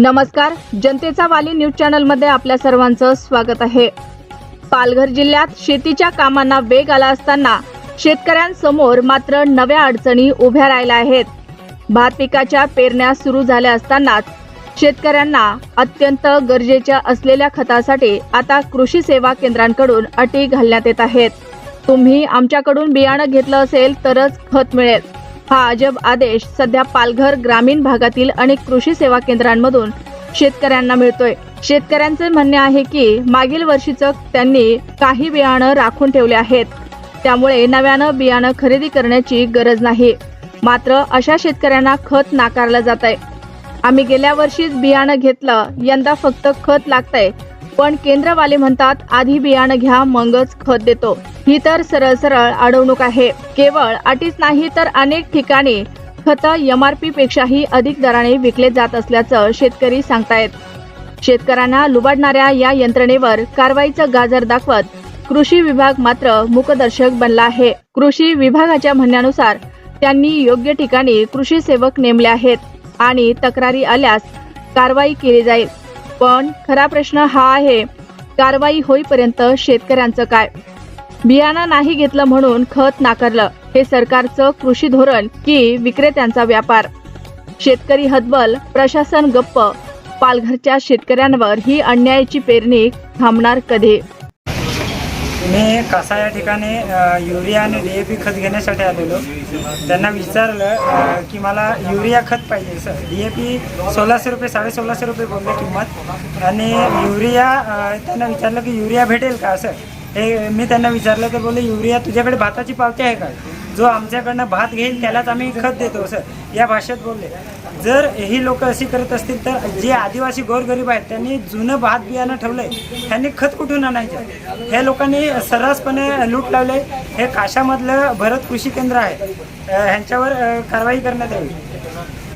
नमस्कार जनतेचा वाली न्यूज चॅनलमध्ये आपल्या सर्वांचं स्वागत आहे. पालघर जिल्ह्यात शेतीच्या कामांना वेग आला असताना शेतकऱ्यांसमोर मात्र नव्या अडचणी उभ्या राहिल्या आहेत. भात पिकाच्या पेरण्या सुरू झाल्या असतानाच शेतकऱ्यांना अत्यंत गरजेच्या असलेल्या खतासाठी आता कृषी सेवा केंद्रांकडून अटी घालण्यात येत आहेत. तुम्ही आमच्याकडून बियाणं घेतलं असेल तरच खत मिळेल. हा अजब आदेश सध्या पालघर ग्रामीण भागातील अनेक कृषी सेवा केंद्रांमधून शेतकऱ्यांना मिळतोय. शेतकऱ्यांचे म्हणणे आहे की मागील वर्षीचं त्यांनी काही बियाणं राखून ठेवले आहेत. त्यामुळे नव्यानं बियाणं खरेदी करण्याची गरज नाही. मात्र अशा शेतकऱ्यांना खत नाकारलं जात आहे आम्ही गेल्या वर्षीच बियाणं घेतलं यंदा फक्त खत लागतंय. पण केंद्रवाले म्हणतात आधी बियाणं घ्या मगच खत देतो. ही तर सरळ सरळ अडवणूक आहे. केवळ अटीच नाही तर अनेक ठिकाणी खत एमआरपी पेक्षाही अधिक दराने विकले जात असल्याचं शेतकरी सांगतायत. शेतकऱ्यांना लुबाडणाऱ्या या यंत्रणेवर कारवाईचं गाजर दाखवत कृषी विभाग मात्र मुकदर्शक बनला आहे. कृषी विभागाच्या म्हणण्यानुसार त्यांनी योग्य ठिकाणी कृषी सेवक नेमले आहेत आणि तक्रारी आल्यास कारवाई केली जाईल. पण खरा प्रश्न हा आहे कारवाई होईपर्यंत शेतकऱ्यांचं काय? बियाणं नाही घेतलं म्हणून खत नाकारलं हे सरकारचं कृषी धोरण की विक्रेत्यांचा व्यापार? शेतकरी हतबल प्रशासन गप्प पालघरच्या शेतकऱ्यांवर ही अन्यायाची पेरणी थांबणार कधी? मी कसा या ठिकाणी युरिया आणि डी ए पी खत घेण्यासाठी आलेलो. त्यांना विचारलं की मला युरिया खत पाहिजे सर. डी ए पी सोळाशे रुपये साडे सोळाशे रुपये बोलले किंमत. आणि युरिया त्यांना विचारलं की युरिया भेटेल का सर? हे मी त्यांना विचारलं तर बोलले युरिया तुझ्याकडे भाताची पावती आहे का? जो आमच्याकडनं भात घेईल त्यालाच आम्ही खत देतो सर या भाषेत बोलले. जर ही लोक अशी करत असतील तर जे आदिवासी गोरगरीब आहेत त्यांनी जुनं भात बियाणं ठेवलंय त्यांनी खत कुठून आणायचं? हे लोकांनी सर्रासपणे लूट लावले हे काशामधलं भरत कृषी केंद्र आहे. ह्यांच्यावर कारवाई करण्यात यावी.